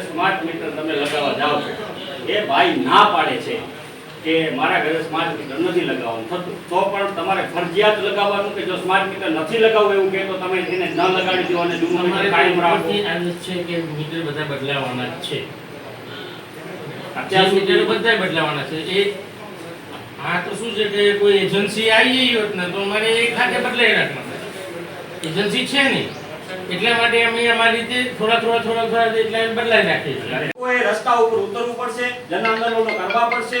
Smart meter તમે લગાવવા જાઓ છો. એ ભાઈ ના પાડે છે કે મારા ઘરે સ્માર્ટ મીટર નથી લગાવવાનું થતું. તો પણ તમારે ફરજિયાત લગાવવાનું કે જો સ્માર્ટ મીટર નથી લગાવવું એવું કે તો તમે એને ન લગાડી દો અને જૂનું મીટર કાયમ રાખો. છે કે મીટર બધા બદલાવાના છે. અત્યાર સુધી બધા બદલાવાના છે. એ આ તો શું છે કે કોઈ એજન્સી આવી ગઈ હોત ને તો મારે એ ખાતે બદલાઈ રાખવાના એજન્સી છે નહીં. એટલા માટે અમે અમારી રીતે થોડા થોડા થોડા થોડા એટલા બદલાઈ નાખીએ છીએ. કોઈ રસ્તા ઉપર ઉતરવું પડશે જન આંદોલનો કરવા પડશે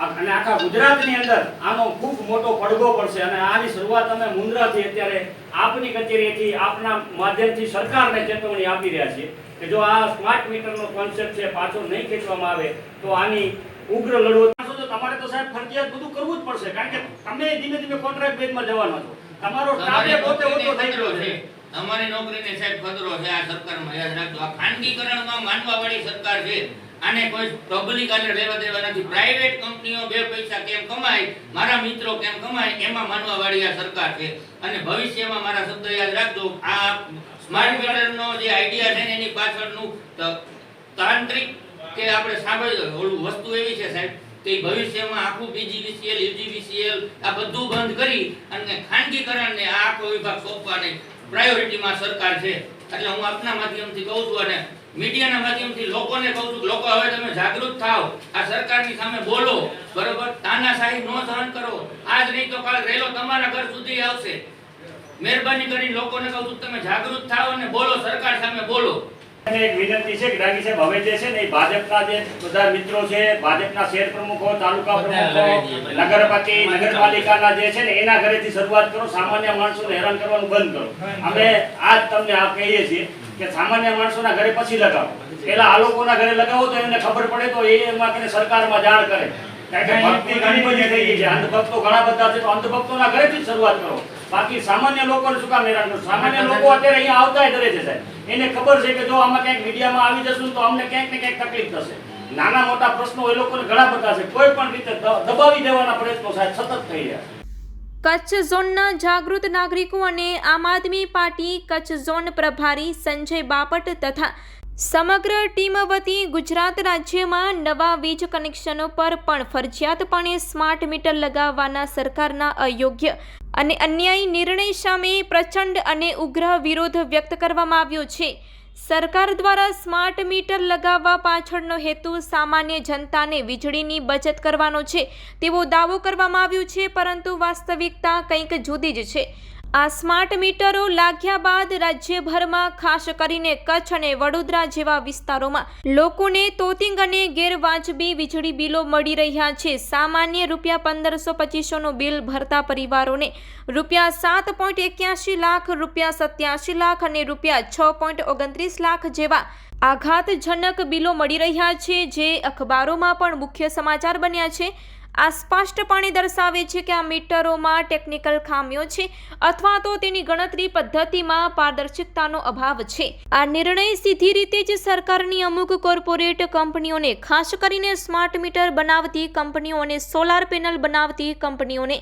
અને આખા ગુજરાતની અંદર આનો ખૂબ મોટો પડઘો પડશે. અને આની શરૂઆત અમે મુન્દ્રાથી અત્યારે આપની કચેરીથી આપના માધ્યમથી સરકારને ચેતવણી આપી રહ્યા છીએ કે જો આ સ્માર્ટ મીટરનો કોન્સેપ્ટ છે પાછો નહીં ખેંચવામાં આવે તો આની ઉગ્ર લડવો તો તમારે તો સાહેબ ફરજિયાત બધું કરવું જ પડશે કારણ કે તમે ધીમે ધીમે કોન્ટ્રાક્ટ બેઝમાં જવાનો છો. તમારો તમારી પોતે ઓછો થઈ ગયો છે. છે તમારી નોકરીને સાહેબ ખતરો છે, આ સરકારમાં યાદ રાખજો આ ખાનગીકરણમાં માનવાવાળી સરકાર છે. આને કોઈ પબ્લિક આને લેવા દેવા નથી. પ્રાઇવેટ કંપનીઓ બે પૈસા કેમ કમાય? મારા મિત્રો કેમ કમાય? એમાં માનવાવાળી આ સરકાર છે. અને ભવિષ્યમાં મારા શબ્દ યાદ રાખજો, આ સ્માર્ટ મીટરનો જે આઈડિયા છે એની પાછળનું તાંત્રિક કે આપણે સાંભળ્યું ઓલું વસ્તુ એવી છે સાહેબ. ઈ ભવિષ્યમાં આખું બીજીવીસીએલ યુજીવીસીએલ આ બધું બંધ કરી અને ખાનગીકરણને આ આખો વિભાગ સોંપવાની પ્રાયોરિટીમાં સરકાર છે. એટલે હું આપના માધ્યમથી કહું છું અને મીડિયાના માધ્યમથી લોકોને કહું છું લોકો હવે તમે જાગૃત થાઓ. આ સરકારની સામે બોલો. બરોબર? તાનાશાહી નો સહન કરો. આજ નહીં તો કાલ રેલો તમારા ઘર સુધી આવશે. મહેરબાની કરીને લોકોને કહું છું તમે જાગૃત થાઓ અને બોલો. સરકાર સામે બોલો. એક વિનંતી છે કે સાહેબ હવે જે છે ને ભાજપના જે બધા મિત્રો છે ભાજપના શહેર પ્રમુખો તાલુકા પ્રમુખો લગાવી નગરપાલિકા નગરપાલિકાના જે છે ને એના ઘરેથી શરૂઆત કરો સામાન્ય માણસોને હેરાન કરવાનું બંધ કરો. અમે આજ તમને આ કહીએ છીએ કે સામાન્ય માણસોના ઘરે પછી લગાવો. પેલા આ લોકોના ઘરે લગાવો તો એમને ખબર પડે તો એ એમાં કે સરકારમાં જાણ કરે. કારણ કે ભક્તિ ઘણી બધી થઈ ગઈ છે. અંધભક્તો ઘણા બધા છે તો અંધભક્તોના ઘરેથી જ શરૂઆત કરો. બાકી સામાન્ય લોકોને શું કામ હેરાન કરો સામાન્ય લોકો અત્યારે અહીંયા આવતા ડરે છે સાહેબ. એને ખબર છે કે જો આમાં ક્યાંક મીડિયામાં આવી જશું તો અમને ક્યાંક ને ક્યાંક તકલીફ થશે. નાના મોટા પ્રશ્નો એ લોકોને ઘણા બધા છે. કોઈ પણ રીતે દબાવી દેવાના પ્રયત્નો સાહેબ સતત થઈ રહ્યા છે. કચ્છ ઝોનના જાગૃત નાગરિકો અને આમ આદમી પાર્ટી કચ્છ ઝોન પ્રભારી સંજય બાપટ તથા સમગ્ર ટીમ વતી ગુજરાત રાજ્યમાં નવા વીજ કનેક્શનો પર પણ ફરજિયાતપણે સ્માર્ટ મીટર લગાવવાના સરકારના અયોગ્ય અને અન્યાયી નિર્ણય સામે પ્રચંડ અને ઉગ્ર વિરોધ વ્યક્ત કરવામાં આવ્યો છે. સરકાર દ્વારા સ્માર્ટ મીટર લગાવવા પાછળનો હેતુ સામાન્ય જનતાને વીજળીની બચત કરવાનો છે. તેવો દાવો કરવામાં આવ્યો છે, પરંતુ વાસ્તવિકતા કંઈક જુદી જ છે. આ સ્માર્ટ મીટરો લાગ્યા બાદ રાજ્યભરમાં ખાસ કરીને કચ્છ અને વડોદરા જેવા વિસ્તારોમાં લોકોને તોતિંગ અને ગેરવાજબી વીજળી બિલો મળી રહ્યા છે. સામાન્ય રૂપિયા પંદરસો પચીસોનું બિલ ભરતા પરિવારોને રૂપિયા સાત પોઈન્ટ એક્યાસી લાખ, રૂપિયા સત્યાસી લાખ અને રૂપિયા છ પોઈન્ટ ઓગણત્રીસ લાખ જેવા આઘાતજનક બિલો મળી રહ્યા છે, જે અખબારોમાં પણ મુખ્ય સમાચાર બન્યા છે. આ સ્પષ્ટપણે દર્શાવે છે કે આ મીટરોમાં ટેકનિકલ ખામીઓ છે અથવા તો તેની ગણતરી પદ્ધતિમાં પારદર્શકતાનો અભાવ છે. આ નિર્ણય સીધી રીતે જ સરકારની અમુક કોર્પોરેટ કંપનીઓને, ખાસ કરીને સ્માર્ટ મીટર બનાવતી કંપનીઓ અને સોલાર પેનલ બનાવતી કંપનીઓને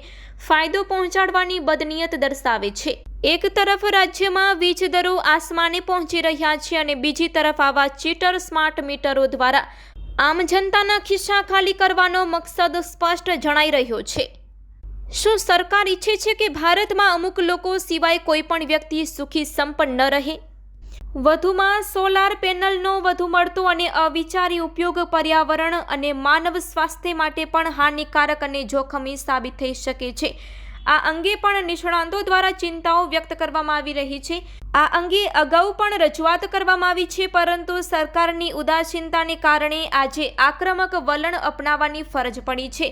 ફાયદો પહોંચાડવાની બદનિયત દર્શાવે છે. એક તરફ રાજ્યમાં વીજ દરો આસમાને પહોંચી રહ્યા છે અને બીજી તરફ આવા ચીટર સ્માર્ટ મીટરો દ્વારા આમ જનતાના ખિસ્સા ખાલી કરવાનો મકસદ સ્પષ્ટ જણાઈ રહ્યો છે. શું સરકાર ઈચ્છે છે કે ભારતમાં અમુક લોકો સિવાય કોઈ પણ વ્યક્તિ સુખી સંપન્ન ન રહે? વધુમાં સોલાર પેનલનો વધુ મળતો અને અવિચારી ઉપયોગ પર્યાવરણ અને માનવ સ્વાસ્થ્ય માટે પણ હાનિકારક અને જોખમી સાબિત થઈ શકે છે. આ અંગે પણ નિષ્ણાંતો દ્વારા ચિંતાઓ વ્યક્ત કરવામાં આવી રહી છે. આ અંગે અગાઉ પણ રજૂઆત કરવામાં આવી છે, પરંતુ સરકારની ઉદાસીનતાને કારણે આજે આક્રમક વલણ અપનાવવાની ફરજ પડી છે.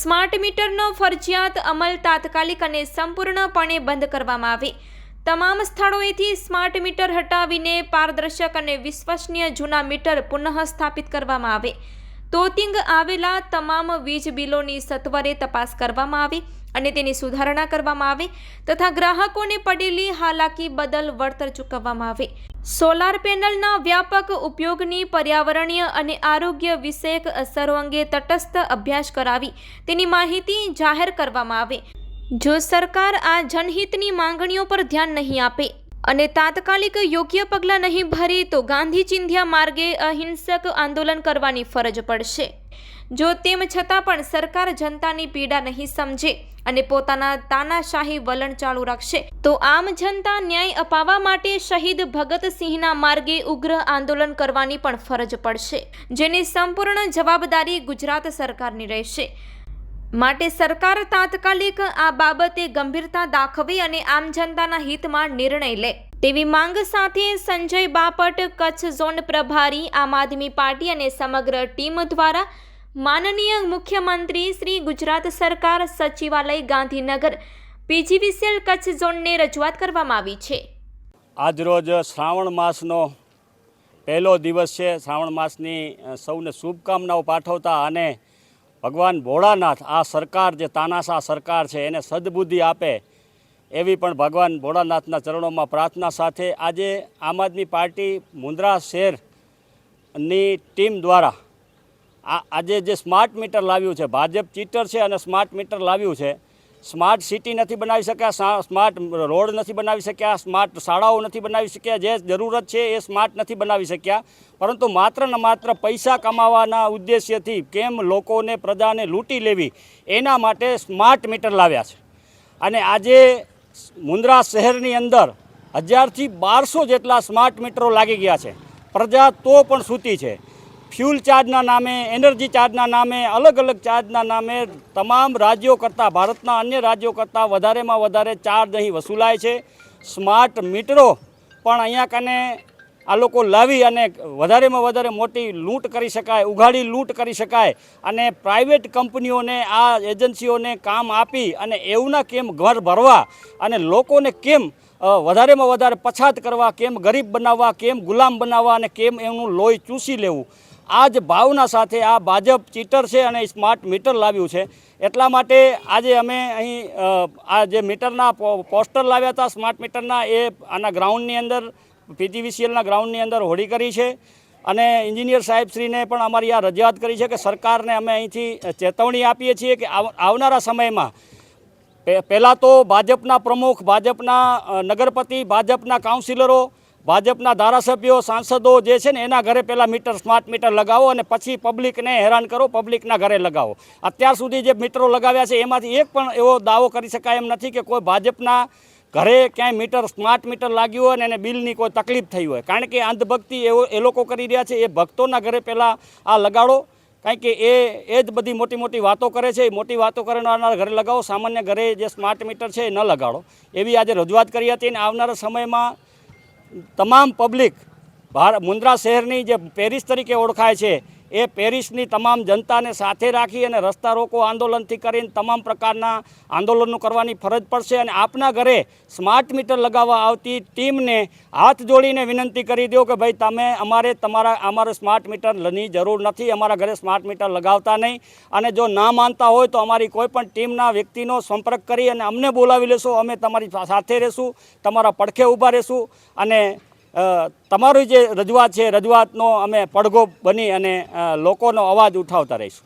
સ્માર્ટ મીટરનો ફરજિયાત અમલ તાત્કાલિક અને સંપૂર્ણપણે બંધ કરવામાં આવે. તમામ સ્થળોએથી સ્માર્ટ મીટર હટાવીને પારદર્શક અને વિશ્વસનીય જૂના મીટર પુનઃ સ્થાપિત કરવામાં આવે. તોતિંગ આવેલા તમામ વીજ બિલોની સત્વરે તપાસ કરવામાં આવે અને તેની સુધારણા કરવામાં આવે તથા ગ્રાહકોને પડેલી હાલાકી બદલ વળતર ચૂકવવામાં આવે. સોલાર પેનલના વ્યાપક ઉપયોગની પર્યાવરણીય અને આરોગ્ય વિષયક અસરો અંગે તટસ્થ અભ્યાસ કરાવી તેની માહિતી જાહેર કરવામાં આવે. જો સરકાર આ જનહિતની માંગણીઓ પર ધ્યાન નહીં આપે અને તાત્કાલિક યોગ્ય પગલાં નહીં ભરે તો ગાંધી ચિંધ્યા માર્ગે અહિંસક આંદોલન કરવાની ફરજ પડશે. જો તેમ છતાં પણ સરકાર જનતાની પીડા નહીં સમજે અને પોતાના તાનાશાહી વલણ ચાલુ રાખશે, તો આમ જનતા ન્યાય અપાવવા માટે શહીદ ભગતસિંહના માર્ગે ઉગ્ર આંદોલન કરવાની પણ ફરજ પડશે, જેની સંપૂર્ણ જવાબદારી ગુજરાત સરકારની રહેશે. માટે સરકાર તાત્કાલિક આ બાબતે ગંભીરતા દાખવી અને આમ જનતાના હિતમાં નિર્ણય લે. તેવી માંગ સાથે સંજય બાપટ, કચ્છ ઝોન પ્રભારી, આમ આદમી પાર્ટી અને સમગ્ર ટીમ દ્વારા માનનીય મુખ્યમંત્રી શ્રી ગુજરાત સરકાર, સચિવાલય, ગાંધીનગર, પીજીવીસીએલ કચ્છ ઝોનને રજૂઆત કરવામાં આવી છે. આજરોજ શ્રાવણ માસનો પહેલો દિવસ છે. શ્રાવણ માસની સૌને શુભકામનાઓ પાઠવતા અને ભગવાન ભોળાનાથ, આ સરકાર જે તાનાશા સરકાર છે, એને સદબુદ્ધિ આપે એવી પણ ભગવાન ભોળાનાથના ચરણોમાં પ્રાર્થના સાથે આજે આમ આદમી પાર્ટી મુન્દ્રા શહેરની ટીમ દ્વારા આ આજે જે સ્માર્ટ મીટર લાવ્યું છે, ભાજપ ચીટર છે અને સ્માર્ટ મીટર લાવ્યું છે સ્માર્ટ સિટી નથી બનાવી શક્યા સ્માર્ટ રોડ નથી બનાવી શક્યા, સ્માર્ટ શાળાઓ નથી બનાવી શક્યા, જે જરૂરત છે એ સ્માર્ટ નથી બનાવી શક્યા. પરંતુ માત્ર ને માત્ર પૈસા કમાવાના ઉદ્દેશ્યથી કેમ લોકોને પ્રજાને લૂંટી લેવી, એના માટે સ્માર્ટ મીટર લાવ્યા છે. અને આજે મુન્દ્રા શહેરની અંદર હજારથી બારસો જેટલા સ્માર્ટ મીટરો લાગી ગયા છે. પ્રજા તો પણ સૂતી છે. ફ્યુલ ચાર્જના નામે, એનર્જી ચાર્જના નામે, અલગ અલગ ચાર્જના નામે તમામ રાજ્યો કરતાં, ભારતના અન્ય રાજ્યો કરતાં વધારેમાં વધારે ચાર્જ અહીં વસૂલાય છે. સ્માર્ટ મીટરો પણ અહીંયા કને આ લોકો લાવી અને વધારેમાં વધારે મોટી લૂંટ કરી શકાય, ઉઘાડી લૂંટ કરી શકાય અને પ્રાઇવેટ કંપનીઓને, આ એજન્સીઓને કામ આપી અને એવના કેમ ઘર ભરવા અને લોકોને કેમ વધારેમાં વધારે પછાત કરવા, કેમ ગરીબ બનાવવા, કેમ ગુલામ બનાવવા અને કેમ એમનું લોહી ચૂસી લેવું. આ જ ભાવના સાથે આ ભાજપ ચીટર છે અને સ્માર્ટ મીટર લાવ્યું છે. એટલા માટે આજે અમે અહીં આ જે મીટરના પોસ્ટર લાવ્યા હતા સ્માર્ટ મીટરના, એ આના ગ્રાઉન્ડની અંદર, પીજીવીસીએલના ગ્રાઉન્ડની અંદર હોળી કરી છે. અને એન્જિનિયર સાહેબશ્રીને પણ અમારી આ રજૂઆત કરી છે કે સરકારને અમે અહીંથી ચેતવણી આપીએ છીએ કે આવનારા સમયમાં પહેલાં તો ભાજપના પ્રમુખ, ભાજપના નગરપતિ, ભાજપના કાઉન્સિલરો ભાજપના ધારાસભ્યો, સાંસદો જે છે ને એના ઘરે પહેલાં મીટર, સ્માર્ટ મીટર લગાવો અને પછી પબ્લિકને હેરાન કરો, પબ્લિકના ઘરે લગાવો. અત્યાર સુધી જે મીટરો લગાવ્યા છે, એમાંથી એક પણ એવો દાવો કરી શકાય એમ નથી કે કોઈ ભાજપના ઘરે ક્યાંય મીટર, સ્માર્ટ મીટર લાગ્યું હોય ને એને બિલની કોઈ તકલીફ થઈ હોય. કારણ કે અંધભક્તિ એવો, એ લોકો કરી રહ્યા છે, એ ભક્તોના ઘરે પહેલાં આ લગાડો. કારણ કે એ એ જ બધી મોટી મોટી વાતો કરે છે, એ મોટી વાતો કરનારના ઘરે લગાવો. સામાન્ય ઘરે જે સ્માર્ટ મીટર છે, એ ન લગાડો. એવી આજે રજૂઆત કરી હતી અને આવનારા સમયમાં તમામ પબ્લિક ભાર મુન્દ્રા શહેરની જે પેરિસ તરીકે ઓળખાય છે એ પેરિસની તમામ જનતાને સાથે રાખી અને રસ્તા રોકો આંદોલનથી કરીને તમામ પ્રકારના આંદોલનો કરવાની ફરજ પડશે અને આપના ઘરે સ્માર્ટ મીટર લગાવવા આવતી ટીમને હાથ જોડીને વિનંતી કરી દો કે ભાઈ, તમે અમારે તમારા, અમારે સ્માર્ટ મીટરની જરૂર નથી, અમારા ઘરે સ્માર્ટ મીટર લગાવતા નહીં. અને જો ના માનતા હોય તો અમારી કોઈપણ ટીમના વ્યક્તિનો સંપર્ક કરી અને અમને બોલાવી લેશો. અમે તમારી સાથે રહેશું, તમારા પડખે ઊભા રહેશું અને તમારી જે રજૂઆત છે રજૂઆતનો અમે પડઘો બની અને લોકોનો અવાજ ઉઠાવતા રહીશું.